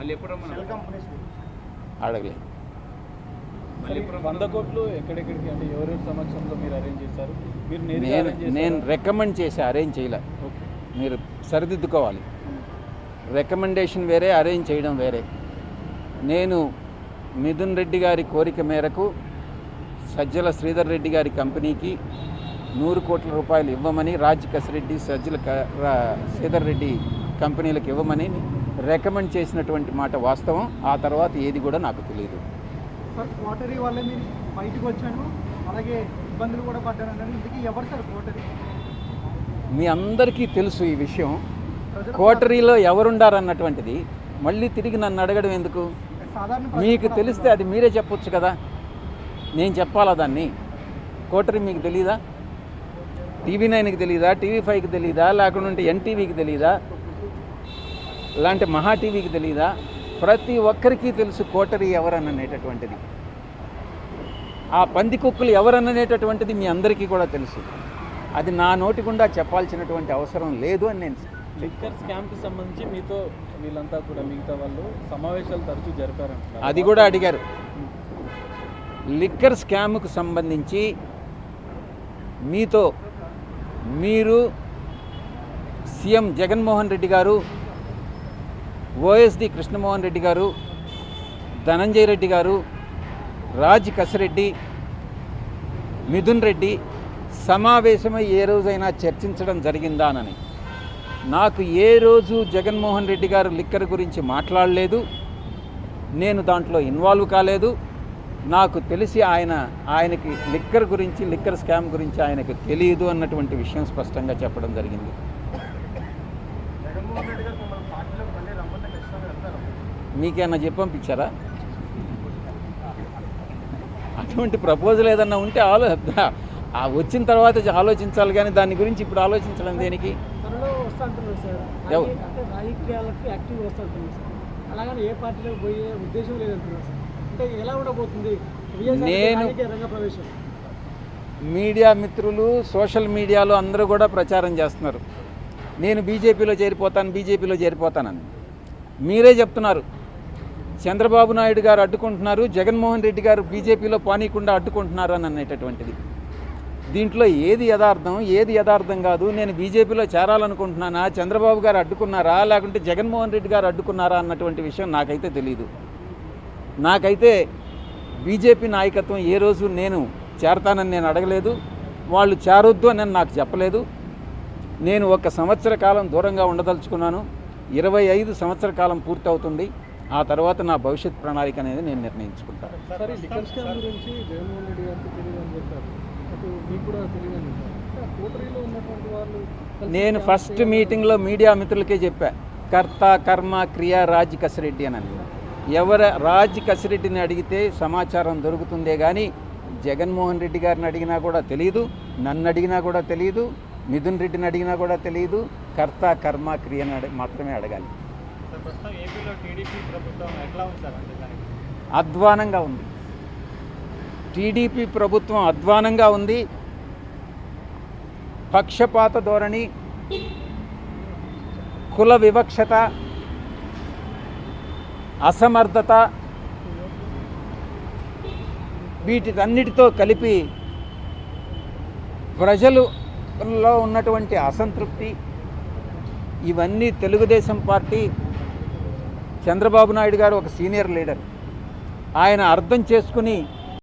మళ్ళీ ఎప్పుడు వంద కోట్లు ఎక్కడెక్కడికి అంటే ఎవరెవరి సమక్షంలో మీరు అరేంజ్ చేశారు? మీరు నేను? నేను రికమెండ్ చేసి అరేంజ్ చేయలే. ఓకే. మీరు సరిదిద్దుకోవాలి. రికమెండేషన్ వేరే అరేంజ్ చేయడం వేరే. నేను మిథున్ రెడ్డి గారి కోరిక మేరకు సజ్జల శ్రీధర్ రెడ్డి గారి కంపెనీకి నూరు కోట్ల రూపాయలు ఇవ్వమని రాజ్ కసిరెడ్డి సజ్జల శ్రీధర్ రెడ్డి కంపెనీలకు ఇవ్వమని రికమెండ్ చేసినటువంటి మాట వాస్తవం. ఆ తర్వాత ఏది కూడా నాకు తెలియదు సార్ కోటరీ వల్ల మీరు బయటకు వచ్చాను అలాగే ఇబ్బందులు కూడా పడ్డాను ఎవరు సార్ కోటరీ మీ అందరికీ తెలుసు ఈ విషయం. కోటరీలో ఎవరుండారన్నటువంటిది. మళ్ళీ తిరిగి నన్ను అడగడం ఎందుకు? మీకు తెలిస్తే అది మీరే చెప్పొచ్చు కదా. నేను చెప్పాలా దాన్ని? కోటరీ మీకు తెలీదా? టీవీ నైన్కి తెలీదా? టీవీ ఫైవ్కి తెలీదా? లేకుంటే ఎన్టీవీకి తెలీదా? ఇలాంటి మహా టీవీకి తెలీదా? ప్రతి ఒక్కరికి తెలుసు కోటరీ ఎవరననేటటువంటిది. ఆ పంది కుక్కలు ఎవరననేటటువంటిది మీ అందరికీ కూడా తెలుసు. అది నా నోటి గుండా చెప్పాల్సినటువంటి అవసరం లేదు అని నేను లిక్కర్ స్కామ్కి సంబంధించి మీతో వీళ్ళంతా కూడా మిగతా వాళ్ళు సమావేశాలు తరచూ జరిపారంటున్నారు. అది కూడా అడిగారు. లిక్కర్ స్కామ్కు సంబంధించి మీతో మీరు సీఎం జగన్మోహన్ రెడ్డి గారు ఓఎస్డి కృష్ణమోహన్ రెడ్డి గారు ధనంజయ రెడ్డి గారు రాజ్ కసిరెడ్డి మిథున్ రెడ్డి సమావేశమై ఏ రోజైనా చర్చించడం జరిగిందానని. నాకు ఏ రోజు జగన్మోహన్ రెడ్డి గారు లిక్కర్ గురించి మాట్లాడలేదు నేను దాంట్లో ఇన్వాల్వ్ కాలేదు నాకు తెలిసి ఆయన ఆయనకి లిక్కర్ గురించి లిక్కర్ స్కామ్ గురించి ఆయనకు తెలియదు అన్నటువంటి విషయం స్పష్టంగా చెప్పడం జరిగింది జగన్మోహన్ రెడ్డి గారు మిమ్మల్ని పార్టీలోకి మళ్ళీ రమ్మంటే ఖచ్చితంగా వెళ్తారు మీకేమన్నా చెప్పి పంపించారా? అటువంటి ప్రపోజల్ ఏదన్నా ఉంటే ఆలో వచ్చిన తర్వాత ఆలోచించాలి కానీ దాని గురించి ఇప్పుడు ఆలోచించడం దేనికి? నేను- మీడియా మిత్రులు సోషల్ మీడియాలో అందరూ కూడా ప్రచారం చేస్తున్నారు. నేను బీజేపీలో చేరిపోతాను బీజేపీలో చేరిపోతానని. మీరే చెప్తున్నారు. చంద్రబాబు నాయుడు గారు అడ్డుకుంటున్నారు జగన్మోహన్ రెడ్డి గారు బీజేపీలో పానీయకుండా అడ్డుకుంటున్నారు అని అనేటటువంటిది. దీంట్లో ఏది యథార్థం ఏది యథార్థం కాదు. నేను బీజేపీలో చేరాలనుకుంటున్నానా చంద్రబాబు గారు అడ్డుకున్నారా లేకుంటే జగన్మోహన్ రెడ్డి గారు అడ్డుకున్నారా అన్నటువంటి విషయం నాకైతే తెలియదు నాకైతే బీజేపీ నాయకత్వం ఏ రోజు నేను చేరతానని నేను అడగలేదు. వాళ్ళు చేరొద్దు అని నాకు చెప్పలేదు. నేను ఒక సంవత్సర కాలం దూరంగా ఉండదలుచుకున్నాను. ఇరవై ఐదు సంవత్సర కాలం పూర్తవుతుంది. ఆ తర్వాత నా భవిష్యత్ ప్రణాళిక అనేది నేను నిర్ణయించుకుంటాను. నేను ఫస్ట్ మీటింగ్లో మీడియా మిత్రులకే చెప్పా కర్త కర్మ క్రియ రాజ్ కసిరెడ్డి అని అన్నాను. ఎవర రాజ్ కసిరెడ్డిని అడిగితే సమాచారం దొరుకుతుందే కానీ జగన్మోహన్ రెడ్డి గారిని అడిగినా కూడా తెలియదు నన్ను అడిగినా కూడా తెలియదు మిథున్ రెడ్డిని అడిగినా కూడా తెలియదు కర్త కర్మ క్రియని మాత్రమే అడగాలి. అధ్వానంగా ఉంది. టీడీపీ ప్రభుత్వం అధ్వానంగా ఉంది. పక్షపాత ధోరణి కుల వివక్షత అసమర్థత వీటిటన్నిటితో కలిపి ప్రజలలో ఉన్నటువంటి అసంతృప్తి ఇవన్నీ తెలుగుదేశం పార్టీ చంద్రబాబు నాయుడు గారు ఒక సీనియర్ లీడర్. ఆయన అర్థం చేసుకుని